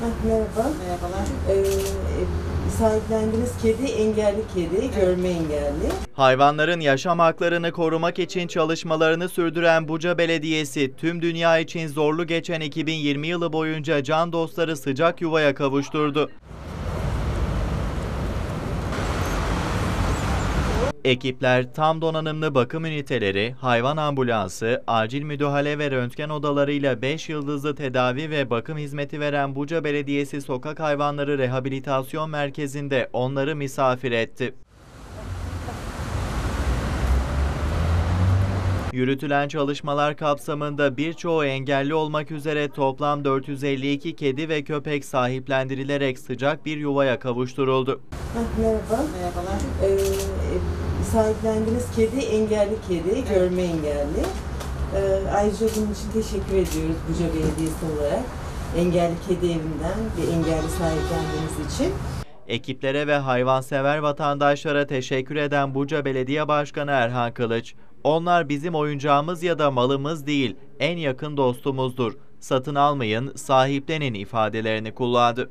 Heh, merhaba. Merhabalar. Ee, sahiplendiğiniz kedi engelli kedi, görme engelli. Hayvanların yaşam haklarını korumak için çalışmalarını sürdüren Buca Belediyesi tüm dünya için zorlu geçen 2020 yılı boyunca can dostları sıcak yuvaya kavuşturdu. Ekipler tam donanımlı bakım üniteleri, hayvan ambulansı, acil müdahale ve röntgen odalarıyla 5 yıldızlı tedavi ve bakım hizmeti veren Buca Belediyesi Sokak Hayvanları Rehabilitasyon Merkezi'nde onları misafir etti. Yürütülen çalışmalar kapsamında birçoğu engelli olmak üzere toplam 452 kedi ve köpek sahiplendirilerek sıcak bir yuvaya kavuşturuldu. Merhaba. Merhabalar. Sahiplendiğiniz kedi engelli kedi, görme engelli. Ee, ayrıca bunun için teşekkür ediyoruz Buca Belediyesi olarak. Engelli kedi evinden bir engelli sahiplendiğiniz için. Ekiplere ve hayvansever vatandaşlara teşekkür eden Buca Belediye Başkanı Erhan Kılıç, onlar bizim oyuncağımız ya da malımız değil, en yakın dostumuzdur. Satın almayın, sahiplenin ifadelerini kullandı.